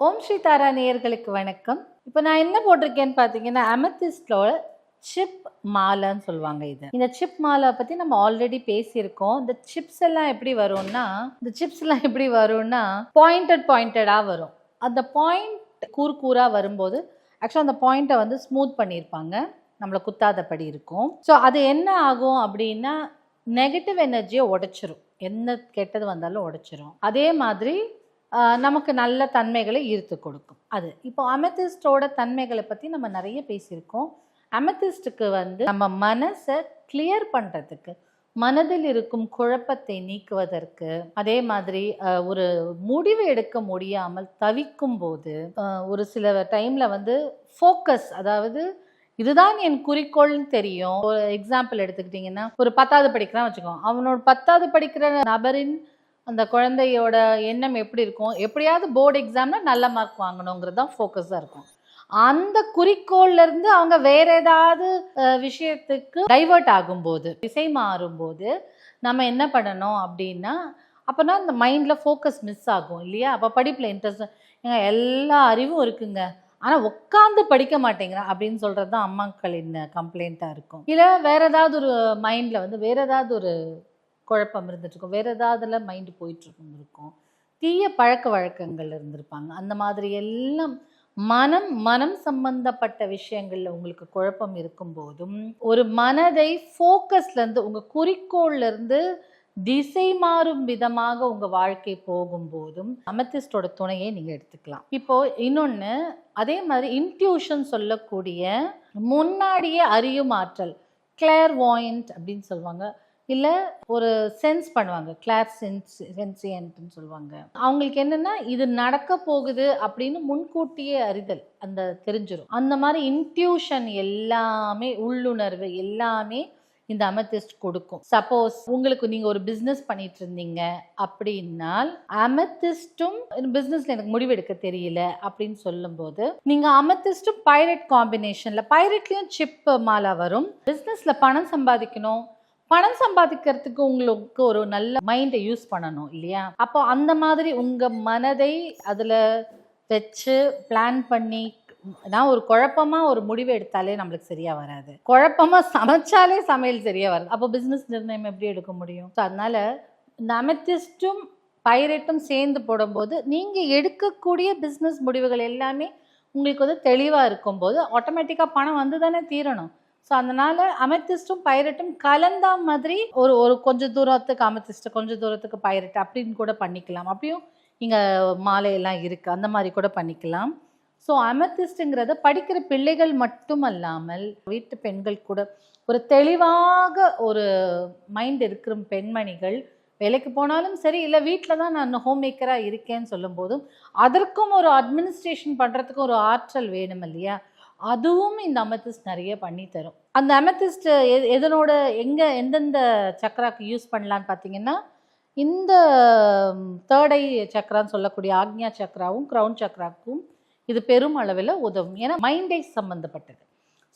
ஓம் ஸ்ரீ தாரா நேயர்களுக்கு வணக்கம். இப்போ நான் என்ன போட்டிருக்கேன்னு பார்த்தீங்கன்னா அமெத்திஸ்டோட சிப் மாலைன்னு சொல்லுவாங்க இது. இந்த சிப் மாலை பற்றி நம்ம ஆல்ரெடி பேசியிருக்கோம். இந்த சிப்ஸ் எல்லாம் எப்படி வரும்னா இந்த சிப்ஸ் எல்லாம் எப்படி வரும்னா பாயிண்டட் பாயிண்டடாக வரும். அந்த பாயிண்ட் கூறு கூராக வரும்போது ஆக்சுவலாக அந்த பாயிண்ட்டை வந்து ஸ்மூத் பண்ணியிருப்பாங்க. நம்மளை குத்தாதபடி இருக்கும். ஸோ அது என்ன ஆகும் அப்படின்னா நெகட்டிவ் எனர்ஜியை உடைச்சிரும். என்ன கெட்டது வந்தாலும் உடைச்சிரும். அதே மாதிரி நமக்கு நல்ல தன்மைகளை ஈர்த்து கொடுக்கும். அது. இப்போ அமெத்திஸ்டோட தன்மைகளை பற்றி நம்ம நிறைய பேசியிருக்கோம். அமெத்திஸ்டுக்கு வந்து நம்ம மனசை கிளியர் பண்ணுறதுக்கு மனதில் இருக்கும் குழப்பத்தை நீக்குவதற்கு அதே மாதிரி ஒரு முடிவு எடுக்க முடியாமல் தவிக்கும் போது ஒரு சில டைமில் வந்து ஃபோக்கஸ் அதாவது இதுதான் என் குறிக்கோள்னு தெரியும். ஒரு எக்ஸாம்பிள் எடுத்துக்கிட்டிங்கன்னா ஒரு பத்தாவது படிக்கிறான் வச்சுக்கோ அவனோட பத்தாவது படிக்கிற நபரின் அந்த குழந்தையோட எண்ணம் எப்படி இருக்கும்? எப்படியாவது போர்டு எக்ஸாம்னா நல்ல மார்க் வாங்கணுங்கிறது தான் ஃபோக்கஸாக இருக்கும். அந்த குறிக்கோள்லேருந்து அவங்க வேற ஏதாவது விஷயத்துக்கு டைவெர்ட் ஆகும்போது திசை மாறும்போது நம்ம என்ன பண்ணணும் அப்படின்னா அப்போனா இந்த மைண்டில் ஃபோக்கஸ் மிஸ் ஆகும் இல்லையா? அப்போ படிப்பில் இன்ட்ரெஸ்ட் ஏங்க எல்லா அறிவும் இருக்குங்க. ஆனால் உட்காந்து படிக்க மாட்டேங்கிறான் அப்படின்னு சொல்கிறது தான் அம்மாக்களின் கம்ப்ளைண்ட்டாக இருக்கும். இல்லை வேற ஏதாவது ஒரு மைண்டில் வந்து வேற ஏதாவது ஒரு குழப்பம் இருந்துட்டுருக்கும். வேறு வேற ஏதாவதுல மைண்டு போயிட்டுருக்கும் இருக்கும். தீய பழக்க வழக்கங்கள் இருந்திருப்பாங்க. அந்த மாதிரி எல்லாம் மனம் மனம் சம்பந்தப்பட்ட விஷயங்களில் உங்களுக்கு குழப்பம் இருக்கும் போதும் ஒரு மனதை ஃபோக்கஸ்லேருந்து உங்கள் குறிக்கோள்லேருந்து திசை மாறும் விதமாக உங்கள் வாழ்க்கை போகும்போதும் அமத்திஸ்டோட துணையை நீங்கள் எடுத்துக்கலாம். இப்போ இன்னொன்று அதே மாதிரி இன்ட்யூஷன் சொல்லக்கூடிய முன்னாடியே அறியும் ஆற்றல் கிளேர் வாயிண்ட் அப்படின்னு சொல்லுவாங்க. இல்லை ஒரு சென்ஸ் பண்ணுவாங்க. கிளார் சென்ஸ் சென்சியன்ட்னு சொல்லுவாங்க. அவங்களுக்கு என்னன்னா இது நடக்க போகுது அப்படின்னு முன்கூட்டியே அறிதல். அந்த தெரிஞ்சிடும் அந்த மாதிரி இன்ட்யூஷன் எல்லாமே உள்ளுணர்வு எல்லாமே இந்த அமெத்திஸ்ட் கொடுக்கும். சப்போஸ் உங்களுக்கு நீங்கள் ஒரு பிஸ்னஸ் பண்ணிட்டு இருந்தீங்க அப்படின்னால் அமெத்திஸ்டும் பிஸ்னஸில் எனக்கு முடிவெடுக்க தெரியல அப்படின்னு சொல்லும்போது நீங்கள் அமெத்திஸ்டும் பைரட் காம்பினேஷனில் பைரட்லேயும் சிப் மாலா வரும். பிஸ்னஸில் பணம் சம்பாதிக்கணும். பணம் சம்பாதிக்கிறதுக்கு உங்களுக்கு ஒரு நல்ல மைண்டை யூஸ் பண்ணணும் இல்லையா? அப்போ அந்த மாதிரி உங்க மனதை அதுல வச்சு பிளான் பண்ணி நான் ஒரு குழப்பமா ஒரு முடிவு எடுத்தாலே நம்மளுக்கு சரியா வராது. குழப்பமா சமைச்சாலே சமையல் சரியா வராது. அப்போ பிசினஸ் நிர்ணயம் எப்படி எடுக்க முடியும்? ஸோ அதனால நமத்திஸ்டும் பைரட்டும் சேர்ந்து போடும்போது நீங்கள் எடுக்கக்கூடிய பிஸ்னஸ் முடிவுகள் எல்லாமே உங்களுக்கு வந்து தெளிவாக இருக்கும்போது ஆட்டோமேட்டிக்காக பணம் வந்து தானே தீரணும். ஸோ அதனால அமெத்திஸ்டும் பைரட்டும் கலந்தா மாதிரி ஒரு ஒரு கொஞ்சம் தூரத்துக்கு அமெத்திஸ்ட் கொஞ்சம் தூரத்துக்கு பைரட் அப்படின்னு கூட பண்ணிக்கலாம். அப்படியும் இங்கே மாலையெல்லாம் இருக்குது அந்த மாதிரி கூட பண்ணிக்கலாம். ஸோ அமெத்திஸ்ட்டுங்கிறத படிக்கிற பிள்ளைகள் மட்டும் அல்லாமல் வீட்டு பெண்கள் கூட ஒரு தெளிவாக ஒரு மைண்ட் இருக்கிற பெண்மணிகள் வேலைக்கு போனாலும் சரி இல்லை வீட்டில் தான் நான் ஹோம் மேக்கராக இருக்கேன்னு சொல்லும்போதும் அதற்கும் ஒரு அட்மினிஸ்ட்ரேஷன் பண்ணுறதுக்கும் ஒரு ஆற்றல் வேணும் இல்லையா? அதுவும் இந்த அமெத்திஸ்ட் நிறைய பண்ணி தரும். அந்த அமெத்திஸ்ட் எதனோட எங்கே எந்தெந்த சக்கராக்கு யூஸ் பண்ணலான்னு பார்த்தீங்கன்னா இந்த தேர்ட் ஐ சக்கரான்னு சொல்லக்கூடிய ஆக்ஞா சக்கராவும் க்ரௌன் சக்கராக்கும் இது பெரும் அளவில் உதவும். ஏன்னா மைண்டை சம்மந்தப்பட்டது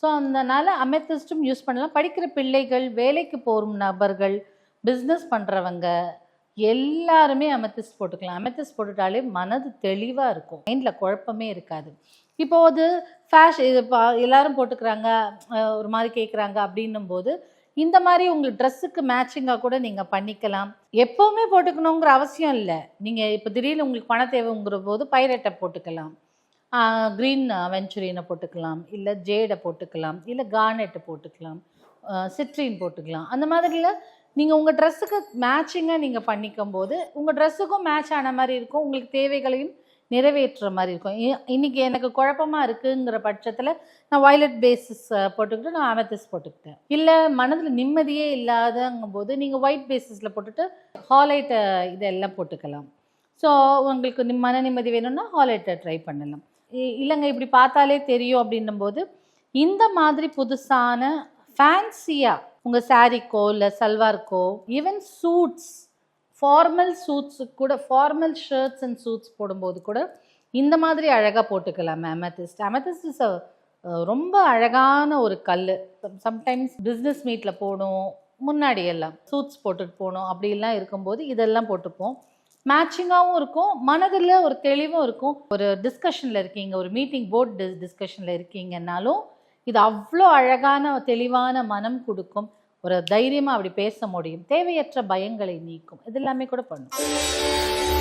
ஸோ அதனால் அமெத்திஸ்ட்டும் யூஸ் பண்ணலாம். படிக்கிற பிள்ளைகள் வேலைக்கு போகும் நபர்கள் பிஸ்னஸ் பண்ணுறவங்க எல்லாருமே அமெத்திஸ்ட் போட்டுக்கலாம். அமெத்திஸ்ட் போட்டுட்டாலே மனது தெளிவாக இருக்கும். மைண்டில் குழப்பமே இருக்காது. இப்போ அது ஃபேஷன் இது பா எல்லாரும் போட்டுக்கிறாங்க ஒரு மாதிரி கேட்குறாங்க அப்படின்னும் போது இந்த மாதிரி உங்கள் ட்ரெஸ்ஸுக்கு மேட்சிங்காக கூட நீங்கள் பண்ணிக்கலாம். எப்போவுமே போட்டுக்கணுங்கிற அவசியம் இல்லை. நீங்கள் இப்போ திடீர்னு உங்களுக்கு பண தேவைங்கிற போது பைரட்டை போட்டுக்கலாம் க்ரீன் வெஞ்சுரியனை போட்டுக்கலாம் இல்லை ஜேடை போட்டுக்கலாம் இல்லை கார்னெட்டை போட்டுக்கலாம் சிட்ரின் போட்டுக்கலாம். அந்த மாதிரில நீங்கள் உங்கள் ட்ரெஸ்ஸுக்கு மேட்சிங்காக நீங்கள் பண்ணிக்கும் போது உங்கள் ட்ரெஸ்ஸுக்கும் மேட்ச் ஆன மாதிரி இருக்கும். உங்களுக்கு தேவைகளையும் நிறைவேற்றுற மாதிரி இருக்கும். இ- இன்னைக்கு எனக்கு குழப்பமா இருக்குங்கிற பட்சத்தில் நான் வயலட் பேஸஸ் போட்டுக்கிட்டு நான் அமெத்திஸ் போட்டுக்கிட்டேன். இல்லை மனதில் நிம்மதியே இல்லாதங்கும் போது நீங்கள் ஒயிட் பேசிஸில் போட்டுட்டு ஹாலைட்டை இதெல்லாம் போட்டுக்கலாம். ஸோ உங்களுக்கு மன நிம்மதி வேணும்னா ஹாலைட்டை ட்ரை பண்ணலாம். இ- இல்லைங்க இப்படி பார்த்தாலே தெரியும் அப்படின்னும் போது இந்த மாதிரி புதுசான ஃபேன்சியாக உங்கள் சாரீக்கோ இல்லை சல்வார்க்கோ ஈவன் சூட்ஸ் ஃபார்மல் சூட்ஸுக்கு கூட ஃபார்மல் ஷர்ட்ஸ் அண்ட் சூட்ஸ் போடும்போது கூட இந்த மாதிரி அழகாக போட்டுக்கலாம் அமெத்திஸ்ட் அமெத்திஸ்ட் இஸ் ரொம்ப அழகான ஒரு கல் சம்டைம்ஸ் பிஸ்னஸ் மீட்டில் போகணும் முன்னாடி எல்லாம் சூட்ஸ் போட்டுட்டு போகணும் அப்படிலாம் இருக்கும்போது இதெல்லாம் போட்டுப்போம். மேட்சிங்காகவும் இருக்கும் மனதில் ஒரு தெளிவும் இருக்கும். ஒரு டிஸ்கஷனில் இருக்கீங்க ஒரு மீட்டிங் போர்ட் டிஸ் டிஸ்கஷனில் இருக்கீங்கன்னாலும் இது அவ்வளோ அழகான தெளிவான மனம் கொடுக்கும். ஒரு தைரியமாக அப்படி பேச முடியும். தேவையற்ற பயங்களை நீக்கும். இது எல்லாமே கூட பண்ணும்.